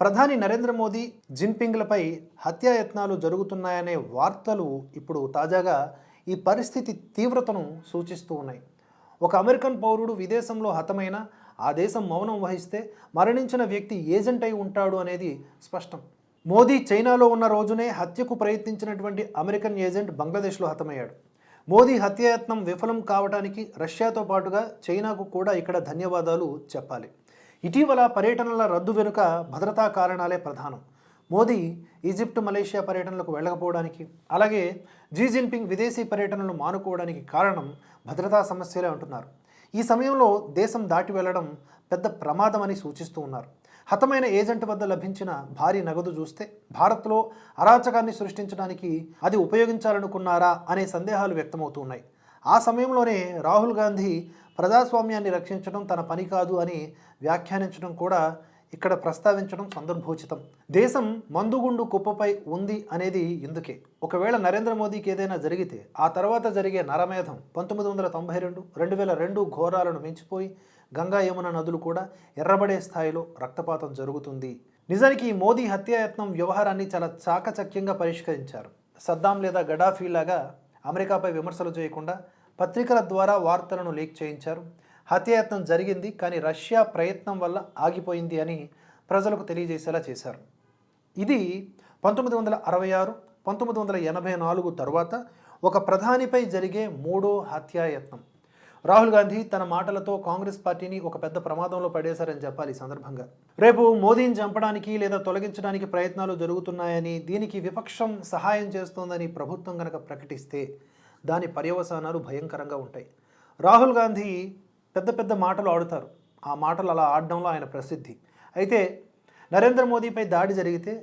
ప్రధాని నరేంద్ర మోదీ జిన్పింగ్లపై హత్యాయత్నాలు జరుగుతున్నాయనే వార్తలు ఇప్పుడు తాజాగా ఈ పరిస్థితి తీవ్రతను సూచిస్తూ ఉన్నాయి. ఒక అమెరికన్ పౌరుడు విదేశంలో హతమైన ఆ దేశం మౌనం వహిస్తే మరణించిన వ్యక్తి ఏజెంట్ అయి ఉంటాడు అనేది స్పష్టం. మోదీ చైనాలో ఉన్న రోజునే హత్యకు ప్రయత్నించినటువంటి అమెరికన్ ఏజెంట్ బంగ్లాదేశ్లో హతమయ్యాడు. మోదీ హత్యాయత్నం విఫలం కావడానికి రష్యాతో పాటుగా చైనాకు కూడా ఇక్కడ ధన్యవాదాలు చెప్పాలి. ఇటీవల పర్యటనల రద్దు వెనుక భద్రతా కారణాలే ప్రధానం. మోదీ ఈజిప్ట్ మలేషియా పర్యటనలకు వెళ్ళకపోవడానికి అలాగే జీ జిన్పింగ్ విదేశీ పర్యటనలు మానుకోవడానికి కారణం భద్రతా సమస్యలే అంటున్నారు. ఈ సమయంలో దేశం దాటి వెళ్ళడం పెద్ద ప్రమాదమని సూచిస్తూ ఉన్నారు. హతమైన ఏజెంట్ వద్ద లభించిన భారీ నగదు చూస్తే భారత్లో అరాచకాన్ని సృష్టించడానికి అది ఉపయోగించాలనుకున్నారా అనే సందేహాలు వ్యక్తమవుతున్నాయి ఆ సమయంలోనే రాహుల్ గాంధీ ప్రజాస్వామ్యాన్ని రక్షించడం తన పని కాదు అని వ్యాఖ్యానించడం కూడా ఇక్కడ ప్రస్తావించడం సందర్భోచితం. దేశం మందుగుండు కుప్పపై ఉంది అనేది ఇందుకే. ఒకవేళ నరేంద్ర మోదీకి ఏదైనా జరిగితే ఆ తర్వాత జరిగే నరమేధం పంతొమ్మిది వందల తొంభై రెండు రెండు వేల రెండు ఘోరాలను మించిపోయి గంగా యమున నదులు కూడా ఎర్రబడే స్థాయిలో రక్తపాతం జరుగుతుంది. నిజానికి ఈ మోదీ హత్యాయత్నం వ్యవహారాన్ని చాలా చాకచక్యంగా పరిష్కరించారు. సద్దాం లేదా గడాఫీ లాగా అమెరికాపై విమర్శలు చేయకుండా పత్రికల ద్వారా వార్తలను లీక్ చేయించారు. హత్యాయత్నం జరిగింది కానీ రష్యా ప్రయత్నం వల్ల ఆగిపోయింది అని ప్రజలకు తెలియజేసేలా చేశారు. ఇది పంతొమ్మిది వందల అరవై ఆరు పంతొమ్మిది వందల ఎనభై నాలుగు తర్వాత ఒక ప్రధానిపై జరిగే మూడో హత్యాయత్నం. రాహుల్ గాంధీ తన మాటలతో కాంగ్రెస్ పార్టీని ఒక పెద్ద ప్రమాదంలో పడేశారని చెప్పాలి ఈ సందర్భంగా. రేపు మోదీని చంపడానికి లేదా తొలగించడానికి ప్రయత్నాలు జరుగుతున్నాయని దీనికి విపక్షం సహాయం చేస్తోందని ప్రభుత్వం కనుక ప్రకటిస్తే దాని పర్యవసానాలు భయంకరంగా ఉంటాయి. రాహుల్ గాంధీ పెద్ద పెద్ద మాటలు ఆడుతారు. ఆ మాటలు అలా ఆడడంలో ఆయన ప్రసిద్ధి. అయితే నరేంద్ర మోదీపై దాడి జరిగితే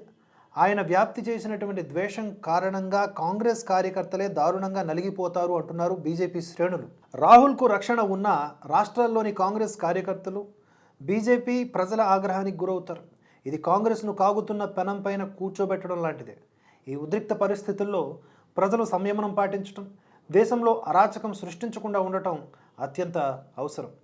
ఆయన వ్యాప్తి చేసినటువంటి ద్వేషం కారణంగా కాంగ్రెస్ కార్యకర్తలే దారుణంగా నలిగిపోతారు అంటున్నారు బీజేపీ శ్రేణులు. రాహుల్కు రక్షణ ఉన్న రాష్ట్రాల్లోని కాంగ్రెస్ కార్యకర్తలు బీజేపీ ప్రజల ఆగ్రహానికి గురవుతారు. ఇది కాంగ్రెస్ను కాగుతున్న పెనం పైన కూర్చోబెట్టడం లాంటిదే. ఈ ఉద్రిక్త పరిస్థితుల్లో ప్రజలు సంయమనం పాటించడం దేశంలో అరాచకం సృష్టించకుండా ఉండటం అత్యంత అవసరం.